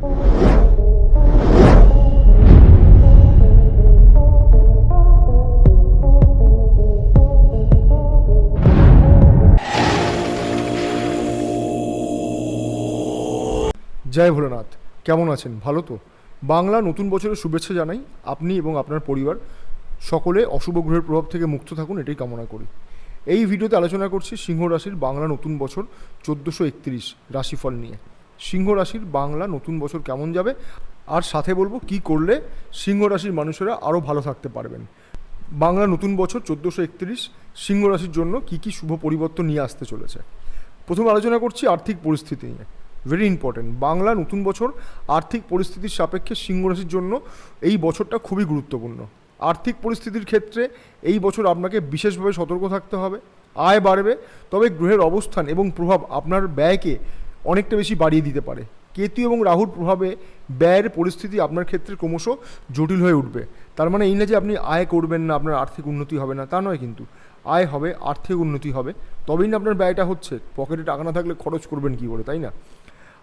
জয় ভোলেনাথ। কেমন আছেন? ভালো তো? বাংলা নতুন বছরের শুভেচ্ছা জানাই আপনি এবং আপনার পরিবার। সকলে অশুভ গ্রহের প্রভাব থেকে মুক্ত থাকুন, এটাই কামনা করি। এই ভিডিওতে আলোচনা করছি সিংহ রাশির বাংলা নতুন বছর চোদ্দোশো একত্রিশ রাশিফল নিয়ে। সিংহ রাশির বাংলা নতুন বছর কেমন যাবে? আর সাথে বলব কি করলে সিংহ রাশির মানুষেরা আরও ভালো থাকতে পারবেন? বাংলা নতুন বছর চোদ্দোশো একত্রিশ, সিংহ রাশির জন্য কি কি শুভ পরিবর্তন নিয়ে আসতে চলেছে? প্রথমে আলোচনা করছি আর্থিক পরিস্থিতি নিয়ে। ভেরি ইম্পর্ট্যান্ট বাংলা নতুন বছর আর্থিক পরিস্থিতির সাপেক্ষে সিংহ রাশির জন্য এই বছরটা খুবই গুরুত্বপূর্ণ। আর্থিক পরিস্থিতির ক্ষেত্রে এই বছর আপনাকে বিশেষভাবে সতর্ক থাকতে হবে। আয় বাড়বে, তবে গ্রহের অবস্থান এবং প্রভাব আপনার ব্যয়কে অনেকটা বেশি বাড়িয়ে দিতে পারে। কেতু এবং রাহুর প্রভাবে ব্যয়ের পরিস্থিতি আপনার ক্ষেত্রে ক্রমশ জটিল হয়ে উঠবে। তার মানে এই না যে আপনি আয় করবেন না, আপনার আর্থিক উন্নতি হবে না, তা নয় কিন্তু। আয় হবে, আর্থিক উন্নতি হবে। তবেই না আপনার ব্যয়টা হচ্ছে। পকেটে টাকা না থাকলে খরচ করবেন কী করে, তাই না?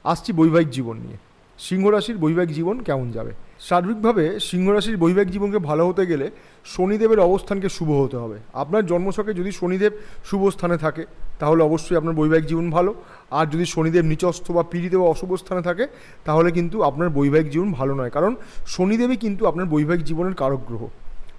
আসছি বৈবাহিক জীবন নিয়ে। সিংহ রাশির বৈবাহিক জীবন কেমন যাবে? সার্বিকভাবে সিংহ রাশির বৈবাহিক জীবনকে ভালো হতে গেলে শনিদেবের অবস্থানকে শুভ হতে হবে। আপনার জন্মছকে যদি শনিদেব শুভ স্থানে থাকে, তাহলে অবশ্যই আপনার বৈবাহিক জীবন ভালো। আর যদি শনিদেব নিচস্থ বা পীড়িত বা অশুভ স্থানে থাকে, তাহলে কিন্তু আপনার বৈবাহিক জীবন ভালো নয়। কারণ শনিদেবই কিন্তু আপনার বৈবাহিক জীবনের কারক গ্রহ।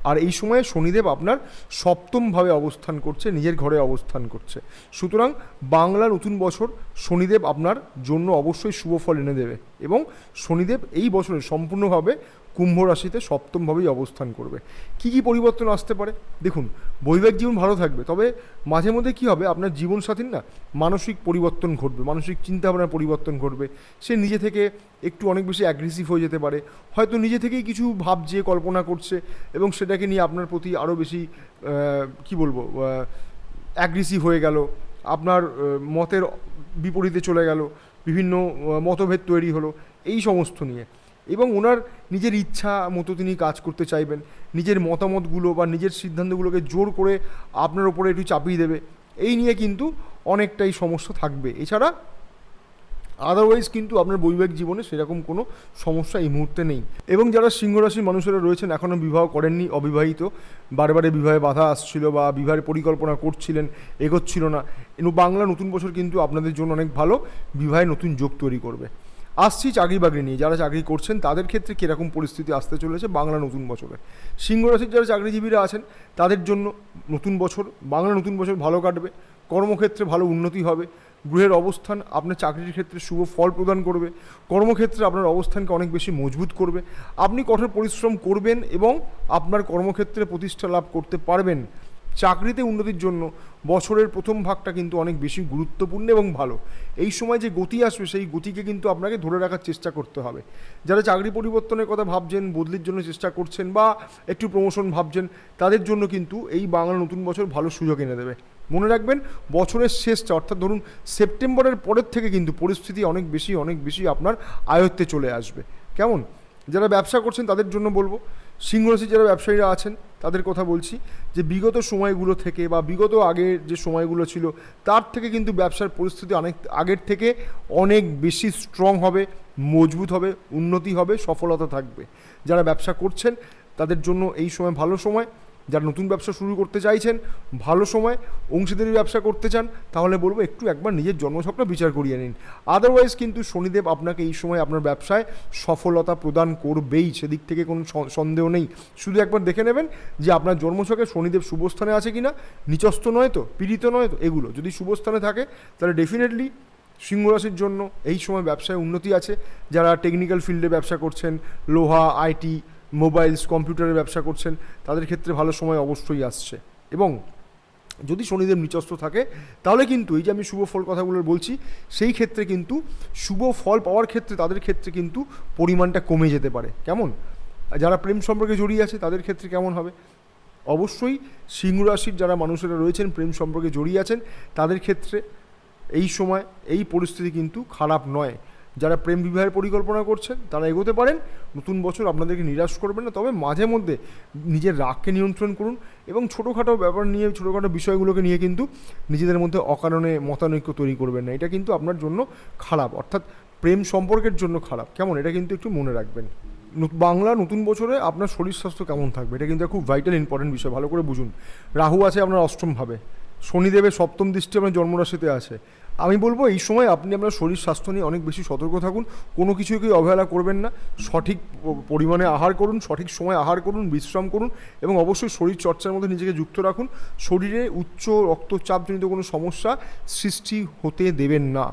আর এই সময়ে শনিদেব আপনার সপ্তমভাবে অবস্থান করছে, নিজের ঘরে অবস্থান করছে। সুতরাং বাংলা নতুন বছর শনিদেব আপনার জন্য অবশ্যই শুভ ফল এনে দেবে এবং শনিদেব এই বছরে সম্পূর্ণভাবে কুম্ভ রাশিতে সপ্তমভাবেই অবস্থান করবে। কি কি পরিবর্তন আসতে পারে? দেখুন, বৈবাহিক জীবন ভালো থাকবে, তবে মাঝে মধ্যে কী হবে? আপনার জীবনসাথীর না মানসিক পরিবর্তন ঘটবে, মানসিক চিন্তাভাবনার পরিবর্তন ঘটবে। সে নিজে থেকে একটু অনেক বেশি অ্যাগ্রেসিভ হয়ে যেতে পারে। হয়তো নিজে থেকেই কিছু ভাবছে, কল্পনা করছে এবং সেটাকে নিয়ে আপনার প্রতি আরও বেশি কি বলব অ্যাগ্রেসিভ হয়ে গেল। আপনার মতের বিপরীতে চলে গেল। বিভিন্ন মতভেদ তৈরি হলো। এই সমস্ত নিয়ে। এবং ওনার নিজের ইচ্ছা মতো তিনি কাজ করতে চাইবেন, নিজের মতামতগুলো বা নিজের সিদ্ধান্তগুলোকে জোর করে আপনার ওপরে একটু চাপিয়ে দেবে, এই নিয়ে কিন্তু অনেকটাই সমস্যা থাকবে। এছাড়া আদারওয়াইজ কিন্তু আপনার বৈবাহিক জীবনে সেরকম কোনো সমস্যা এই মুহূর্তে নেই। এবং যারা সিংহ রাশির মানুষেরা রয়েছেন এখনও বিবাহ করেননি, অবিবাহিত বারে বিবাহে বাধা আসছিল বা বিবাহের পরিকল্পনা করছিলেন, এগোচ্ছিল না। বাংলা নতুন বছর কিন্তু আপনাদের জন্য অনেক ভালো, বিবাহে নতুন যোগ তৈরি করবে। আসছি চাকরি বাকরি নিয়ে। যারা চাকরি করছেন, তাদের ক্ষেত্রে কীরকম পরিস্থিতি আসতে চলেছে বাংলা নতুন বছরে? সিংহ রাশির যারা চাকরিজীবীরা আছেন, তাদের জন্য নতুন বছর, বাংলা নতুন বছর ভালো কাটবে, কর্মক্ষেত্রে ভালো উন্নতি হবে, গ্রহের অবস্থান আপনার চাকরির ক্ষেত্রে শুভ ফল প্রদান করবে, কর্মক্ষেত্রে আপনার অবস্থানকে অনেক বেশি মজবুত করবে। আপনি কঠোর পরিশ্রম করবেন এবং আপনার কর্মক্ষেত্রে প্রতিষ্ঠা লাভ করতে পারবেন। চাকরিতে উন্নতির জন্য বছরের প্রথম ভাগটা কিন্তু অনেক বেশি গুরুত্বপূর্ণ এবং ভালো। এই সময় যে গতি আসবে, সেই গতিকে কিন্তু আপনাকে ধরে রাখার চেষ্টা করতে হবে। যারা চাকরি পরিবর্তনের কথা ভাবছেন, বদলির জন্য চেষ্টা করছেন বা একটু প্রমোশন ভাবছেন, তাদের জন্য কিন্তু এই বাংলা নতুন বছর ভালো সুযোগ এনে দেবে। মনে রাখবেন, বছরের শেষটা অর্থাৎ ধরুন সেপ্টেম্বরের পরের থেকে কিন্তু পরিস্থিতি অনেক বেশি অনেক বেশি আপনার আয়ত্তে চলে আসবে। কেমন? যারা ব্যবসা করছেন, তাদের জন্য বলব। সিংহরাশি যারা ব্যবসায়ীরা আছেন তাদের কথা বলছি যে বিগত সময়গুলো থেকে বা বিগত আগের যে সময়গুলো ছিল, তার থেকে কিন্তু ব্যবসার পরিস্থিতি অনেক আগের থেকে অনেক বেশি স্ট্রং হবে, মজবুত হবে, উন্নতি হবে, সফলতা থাকবে। যারা ব্যবসা করছেন, তাদের জন্য এই সময় ভালো সময়। যারা নতুন ব্যবসা শুরু করতে চাইছেন, ভালো সময়, অংশীদারি ব্যবসা করতে চান, তাহলে বলব একটু একবার নিজের জন্মছকটা বিচার করিয়ে নিন। আদারওয়াইজ কিন্তু শনিদেব আপনাকে এই সময় আপনার ব্যবসায় সফলতা প্রদান করবেই, সেদিক থেকে কোনো সন্দেহ নেই। শুধু একবার দেখে নেবেন যে আপনার জন্মছকে শনিদেব শুভস্থানে আছে কি না নিচস্থ নয় তো, পীড়িত নয় তো, এগুলো। যদি শুভস্থানে থাকে, তাহলে ডেফিনেটলি সিংহ রাশির জন্য এই সময় ব্যবসায় উন্নতি আছে। যারা টেকনিক্যাল ফিল্ডে ব্যবসা করছেন, লোহা আইটি মোবাইলস, কম্পিউটারের ব্যবসা করছেন, তাদের ক্ষেত্রে ভালো সময় অবশ্যই আসছে। এবং যদি শনিদেব নিচস্ত থাকে, তাহলে কিন্তু এই যে আমি শুভ ফল কথাগুলো বলছি, সেই ক্ষেত্রে কিন্তু শুভ ফল পাওয়ার ক্ষেত্রে, তাদের ক্ষেত্রে কিন্তু পরিমাণটা কমে যেতে পারে। কেমন? যারা প্রেম সম্পর্কে জড়িয়ে আছে, তাদের ক্ষেত্রে কেমন হবে? অবশ্যই সিংহ রাশির যারা মানুষেরা রয়েছেন, প্রেম সম্পর্কে জড়িয়ে আছেন, তাদের ক্ষেত্রে এই সময়, এই পরিস্থিতি কিন্তু খারাপ নয়। যারা প্রেম বিবাহের পরিকল্পনা করছেন, তারা এগোতে পারেন। নতুন বছর আপনাদেরকে নিরাশ করবেন না, তবে মাঝে মধ্যে নিজের রাগকে নিয়ন্ত্রণ করুন এবং ছোটোখাটো ব্যাপার নিয়ে, ছোটোখাটো বিষয়গুলোকে নিয়ে কিন্তু নিজেদের মধ্যে অকারণে মতানৈক্য তৈরি করবেন না। এটা কিন্তু আপনার জন্য খারাপ, অর্থাৎ প্রেম সম্পর্কের জন্য খারাপ। কেমন? এটা কিন্তু একটু মনে রাখবেন। বাংলা নতুন বছরে আপনার শরীর স্বাস্থ্য কেমন থাকবে? এটা কিন্তু খুব ভাইটাল ইম্পর্টেন্ট বিষয়। ভালো করে বুঝুন। রাহু আছে আপনার অষ্টমভাবে শনিদেবের সপ্তম দৃষ্টি আপনার জন্মরাশিতে আছে। আমি বলব, এই সময় আপনি আপনার শরীর স্বাস্থ্য নিয়ে অনেক বেশি সতর্ক থাকুন। কোনো কিছুকেই অবহেলা করবেন না। সঠিক পরিমাণে আহার করুন, সঠিক সময় আহার করুন, বিশ্রাম করুন এবং অবশ্যই শরীর চর্চার মধ্যে নিজেকে যুক্ত রাখুন। শরীরে উচ্চ রক্তচাপজনিত কোনো সমস্যা সৃষ্টি হতে দেবেন না।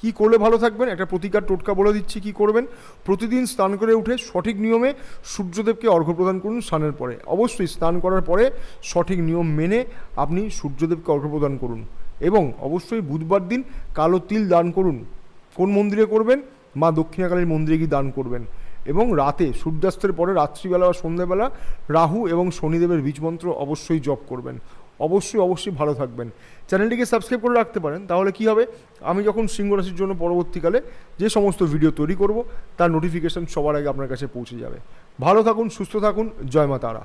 কি করলে ভালো থাকবেন? একটা প্রতিকার টোটকা বলে দিচ্ছি, কি করবেন? প্রতিদিন স্নান করে উঠে সঠিক নিয়মে সূর্যদেবকে অর্ঘ্য প্রদান করুন স্নানের পরে। অবশ্যই স্নান করার পরে সঠিক নিয়ম মেনে আপনি সূর্যদেবকে অর্ঘ্য প্রদান করুন। এবং অবশ্যই বুধবার দিন কালো তিল দান করুন। কোন মন্দিরে করবেন? মা দক্ষিণাকালীর মন্দিরে গিয়ে দান করবেন। এবং রাতে, সূর্যাস্তের পরে, রাত্রিবেলা বা সন্ধ্যাবেলা রাহু এবং শনিদেবের বীজমন্ত্র অবশ্যই জপ করবেন। অবশ্যই অবশ্যই ভালো থাকবেন। চ্যানেলটিকে সাবস্ক্রাইব করে রাখতে পারেন, তাহলে কি হবে? আমি যখন সিংহ রাশির জন্য পরবর্তীকালে যে সমস্ত ভিডিও তৈরি করব, তার নোটিফিকেশন সবার আগে আপনার কাছে পৌঁছে যাবে। ভালো থাকুন, সুস্থ থাকুন। জয় মা তারা।